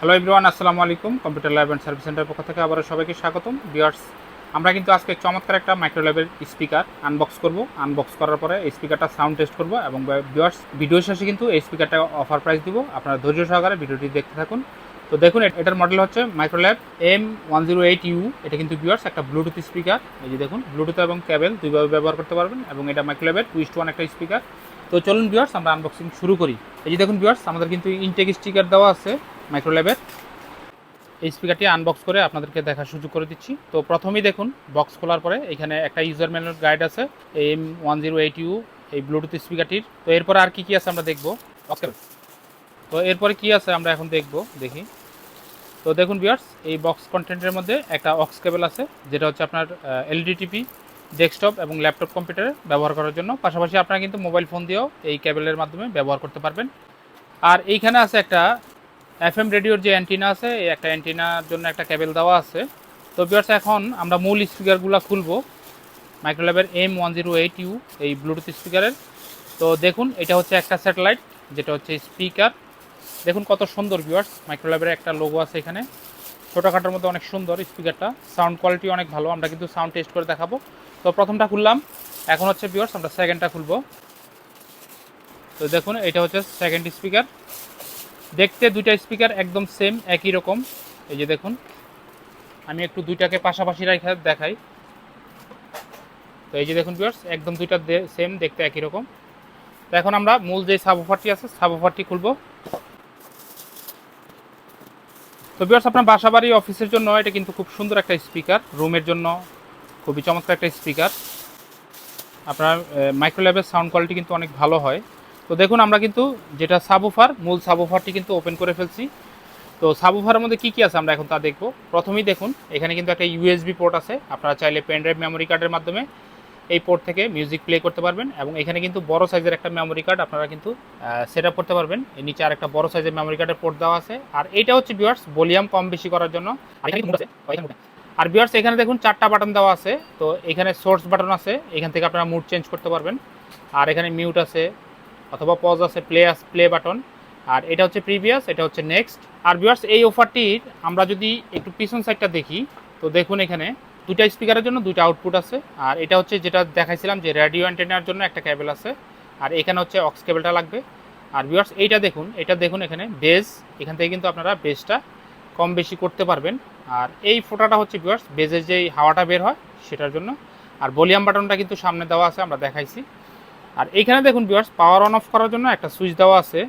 Hello everyone আসসালামু আলাইকুম। Computer lab and service centre পক্ষ থেকে আবারও সবাইকে স্বাগতম। বিয়ার্স আমরা কিন্তু আজকে চমৎকার একটা মাইক্রো ল্যাবের স্পিকার আনবক্স করব। আনবক্স করার পরে এই স্পিকারটা সাউন্ড টেস্ট করব এবং বিয়ার্স ভিডিও শেষে কিন্তু এই স্পিকারটা অফার প্রাইস দিব। আপনারা ধৈর্য সহকারে ভিডিওটি দেখতে থাকুন। তো দেখুন এটার মডেল হচ্ছে Microlab M one zero eight U এটা কিন্তু বিয়ার্স একটা ব্লুটুথ স্পিকার এই যে দেখুন ব্লুটুথ এবং ক্যাবেল দুইভাবে ব্যবহার করতে পারবেন এবং এটা মাইক্রোল্যাবের টুইস্ট ওয়ান একটা স্পিকার তো চলুন বিয়ার্স আমরা আনবক্সিং শুরু করি। এই যে দেখুন বিয়ার্স আমাদের কিন্তু ইনটেক স্টিকার দেওয়া আছে মাইক্রোল্যাবের এই স্পিকারটি আনবক্স করে আপনাদেরকে দেখার সুযোগ করে দিচ্ছি। তো প্রথমেই দেখুন বক্স খোলার পরে এখানে একটা ইউজার ম্যানুয়াল গাইড আছে M one zero eight U এই ব্লুটুথ স্পিকারটির তো এরপরে আর কি কি আছে আমরা দেখব? তো এরপরে কি আছে আমরা এখন দেখব, দেখি। তো দেখুন বিয়ার্স এই বক্স কন্টেন্টের মধ্যে একটা অক্স কেবল আছে, যেটা হচ্ছে আপনার এলইডি টিভি ডেস্কটপ এবং ল্যাপটপ কম্পিউটারে ব্যবহার করার জন্য। পাশাপাশি আপনারা কিন্তু মোবাইল ফোন দিয়েও এই কেবলের মাধ্যমে ব্যবহার করতে পারবেন। আর এইখানে আছে একটা এফএম রেডিওর যে অ্যান্টিনা আছে, এই একটা অ্যান্টিনার জন্য একটা কেবল দেওয়া আছে। তো বিয়ার্স এখন আমরা মূল স্পিকারগুলো খুলবো। মাইক্রোল্যাবের M one zero eight U এই ব্লুটুথ স্পিকারের তো দেখুন, এটা হচ্ছে একটা স্যাটেলাইট যেটা হচ্ছে স্পিকার দেখুন কত সুন্দর ভিউয়ার্স মাইক্রোল্যাবের একটা লোগো আছে এখানে। ছোটোখাটোর মধ্যে অনেক সুন্দর স্পিকারটা সাউন্ড কোয়ালিটি অনেক ভালো, আমরা কিন্তু সাউন্ড টেস্ট করে দেখাবো। তো প্রথমটা খুললাম। এখন হচ্ছে ভিউয়ার্স আমরা সেকেন্ডটা খুলবো। তো দেখুন, এটা হচ্ছে সেকেন্ড স্পিকার দেখতে দুইটা স্পিকার একদম সেম একই রকম। এই যে দেখুন, আমি একটু দুইটাকে পাশাপাশি রেখে দেখাই। তো এই যে দেখুন ভিউয়ার্স একদম দুইটা সেম দেখতে একই রকম। তো এখন আমরা মূল যে সাবওফারটি আছে সাবওফারটি খুলবো। তো বিয়ার্স আপনার বাসাবাড়ি অফিসের জন্য, এটা কিন্তু খুব সুন্দর একটা স্পিকার রুমের জন্য খুবই চমৎকার একটা স্পিকার আপনার মাইক্রোল্যাবের সাউন্ড কোয়ালিটি কিন্তু অনেক ভালো হয়। তো দেখুন, আমরা কিন্তু যেটা সাবুফার মূল সাবুফারটি কিন্তু ওপেন করে ফেলছি। তো সাবুফারের মধ্যে কী কী আছে আমরা এখন তা দেখব। প্রথমেই দেখুন, এখানে কিন্তু একটা ইউএসবি পোর্ট আছে। আপনারা চাইলে পেন ড্রাইভ মেমোরি কার্ডের মাধ্যমে এই পোর্ট থেকে মিউজিক প্লে করতে পারবেন এবং এখানে কিন্তু বড় সাইজের একটা মেমোরি কার্ড আপনারা কিন্তু সেট আপ করতে পারবেন। এর নিচে আর একটা বড় সাইজের মেমোরি কার্ডের পোর্ট দেওয়া আছে। আর এটা হচ্ছে ভিউয়ার্স ভলিউম কম বেশি করার জন্য। আর বিয়ার্স এখানে দেখুন চারটা বাটন দেওয়া আছে। তো এখানে সোর্স বাটন আছে, এখান থেকে আপনারা মুড চেঞ্জ করতে পারবেন। আর এখানে মিউট আছে, অথবা পজ আছে প্লে প্লে বাটন আর এটা হচ্ছে প্রিভিয়াস এটা হচ্ছে নেক্সট আর বিয়ার্স এই অফারটির আমরা যদি একটু পিছন সাইডটা দেখি, তো দেখুন এখানে দুইটা স্পিকারের জন্য দুইটা আউটপুট আছে। আর এটা হচ্ছে যেটা দেখাইছিলাম যে রেডিও অ্যান্টেনার জন্য একটা কেবল আছে। আর এখানে হচ্ছে অক্স কেবলটা লাগবে। আর বিয়ার্স এইটা দেখুন, এটা দেখুন এখানে বেজ এখান থেকে কিন্তু আপনারা বেজটা কম বেশি করতে পারবেন। আর এই ফোটাটা হচ্ছে বিয়ার্স বেজের যেই হাওয়াটা বের হয়, সেটার জন্য। আর ভলিউম বাটনটা কিন্তু সামনে দেওয়া আছে, আমরা দেখাইছি। আর এইখানে দেখুন বিয়ার্স পাওয়ার অন অফ করার জন্য একটা সুইচ দেওয়া আছে।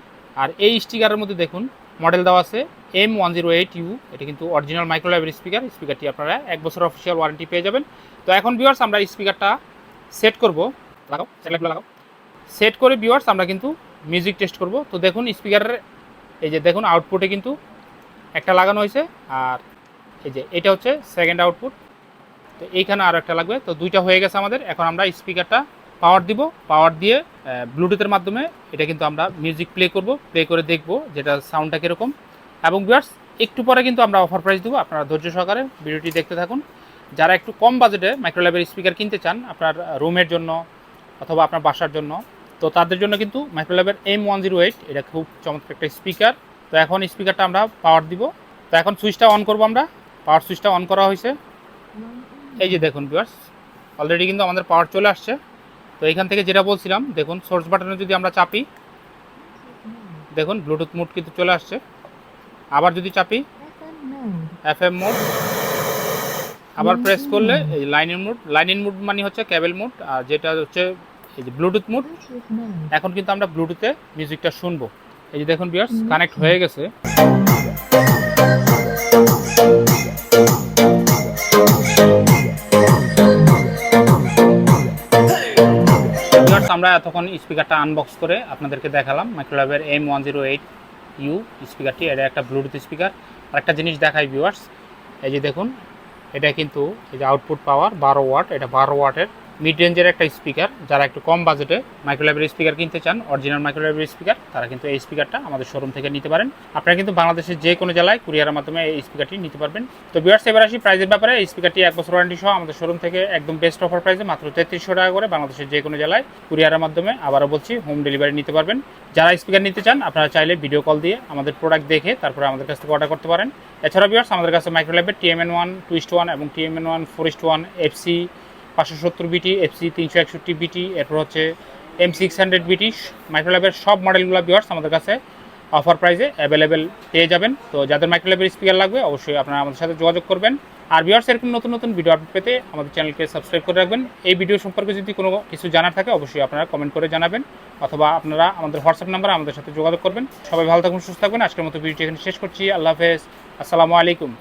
আর এই স্টিকারের মধ্যে দেখুন মডেল দেওয়া আছে M one zero eight U এটা কিন্তু অরিজিনাল মাইক্রোলাইভের স্পিকার স্পিকারটি আপনারা এক বছর অফিসিয়াল ওয়ারেন্টি পেয়ে যাবেন। তো এখন বিয়ার্স আমরা স্পিকারটা সেট করব। লাগাও লাগাও। সেট করে বিয়ার্স আমরা কিন্তু মিউজিক টেস্ট করব। তো দেখুন স্পিকারের এই যে দেখুন আউটপুটে কিন্তু একটা লাগানো হয়েছে, আর এই যে এটা হচ্ছে সেকেন্ড আউটপুট তো এইখানে আরও একটা লাগবে। তো দুইটা হয়ে গেছে আমাদের। এখন আমরা স্পিকারটা পাওয়ার দিব। পাওয়ার দিয়ে ব্লুটুথের মাধ্যমে এটা কিন্তু আমরা মিউজিক প্লে করব। প্লে করে দেখব যেটা সাউন্ডটা কীরকম। এবং বিয়ার্স একটু পরে কিন্তু আমরা অফার প্রাইস দেবো। আপনারা ধৈর্য সহকারে ভিডিওটি দেখতে থাকুন। যারা একটু কম বাজেটে মাইক্রোল্যাবের স্পিকার কিনতে চান, আপনার রুমের জন্য অথবা আপনার বাসার জন্য, তো তাদের জন্য কিন্তু মাইক্রোল্যাবের এম ওয়ান জিরো এইট এটা খুব চমৎকার একটা স্পিকার তো এখন স্পিকারটা আমরা পাওয়ার দিব। তো এখন সুইচটা অন করব আমরা। পাওয়ার সুইচটা অন করা হয়েছে। এই যে দেখুন বিয়ার্স অলরেডি কিন্তু আমাদের পাওয়ার চলে আসছে। তো এখান থেকে যেটা বলছিলাম, দেখুন সোর্স বাটনে যদি আমরা চাপি, দেখুন ব্লুটুথ মোড কিন্তু চলে আসছে। আবার যদি চাপি এফ এম মোড আবার প্রেস করলে এই লাইন লাইনের মোড ইন মোড মানে হচ্ছে ক্যাবেল মোড আর যেটা হচ্ছে এই যে ব্লুটুথ মোড এখন কিন্তু আমরা ব্লুটুথে মিউজিকটা শুনব। এই যে দেখুন বিয়ার্স কানেক্ট হয়ে গেছে। আমরা এতক্ষণ স্পিকারটা আনবক্স করে আপনাদেরকে দেখালাম মাইক্রোল্যাবের M one zero eight U স্পিকারটি এটা একটা ব্লুটুথ স্পিকার আর একটা জিনিস দেখাই ভিউয়ার্স এই যে দেখুন, এটা কিন্তু এই যে আউটপুট পাওয়ার বারো ওয়াট এটা বারো ওয়াটের মিড রেঞ্জের একটা স্পিকার যারা একটু কম বাজেটে মাইক্রোল্যাবের স্পিকার কিনতে চান অরিজিনাল মাইক্রোল্যাবের স্পিকার তারা কিন্তু এই স্পিকারটা আমাদের শোরুম থেকে নিতে পারেন। আপনারা কিন্তু বাংলাদেশের যে কোনো জেলায় কুরিয়ারের মাধ্যমে এই স্পিকারটি নিতে পারবেন। তো বিয়ার্স এবার আসি প্রাইসের ব্যাপারে। এই স্পিকারটি এক বছর ওয়ারেন্টি সহ আমাদের শোরুম থেকে একদম বেস্ট অফার প্রাইসে মাত্র তেত্রিশশো টাকা করে বাংলাদেশের যে কোনো জেলায় কুরিয়ারের মাধ্যমে আবারও বলছি হোম ডেলিভারি নিতে পারবেন। যারা স্পিকার নিতে চান, আপনারা চাইলে ভিডিও কল দিয়ে আমাদের প্রোডাক্ট দেখে তারপরে আমাদের কাছ থেকে অর্ডার করতে পারেন। এছাড়া বিয়ার্স আমাদের কাছে মাইক্রোল্যাবের টিএমএন ওয়ান টুইস্ট ওয়ান এবং টিএমএন ওয়ান ফোরিস্ট ওয়ান এফসি পাঁচশো সত্তর বিটি এফসি তিনশো একষট্টি বিটি এরপর হচ্ছে এম সিক্স হান্ড্রেড বিটি মাইক্রোল্যাবের সব মডেলগুলো বিয়ার্স আমাদের কাছে অফার প্রাইসে অ্যাভেলেবেল পেয়ে যাবেন। তো যাদের মাইক্রোল্যাবের স্পিকার লাগবে, অবশ্যই আপনারা আমাদের সাথে যোগাযোগ করবেন। আর বিয়ার্স এরকম নতুন নতুন ভিডিও আপডেট পেতে আমাদের চ্যানেলকে সাবস্ক্রাইব করে রাখবেন। এই ভিডিও সম্পর্কে যদি কোনো কিছু জানার থাকে, অবশ্যই আপনারা কমেন্ট করে জানাবেন, অথবা আপনারা আমাদের হোয়াটসঅ্যাপ নাম্বার আমাদের সাথে যোগাযোগ করবেন। সবাই ভালো থাকুন, সুস্থ থাকবেন আজকের মতো ভিডিওটি এখানে শেষ করছি। আল্লাহ হাফেজ। আসসালামু আলাইকুম।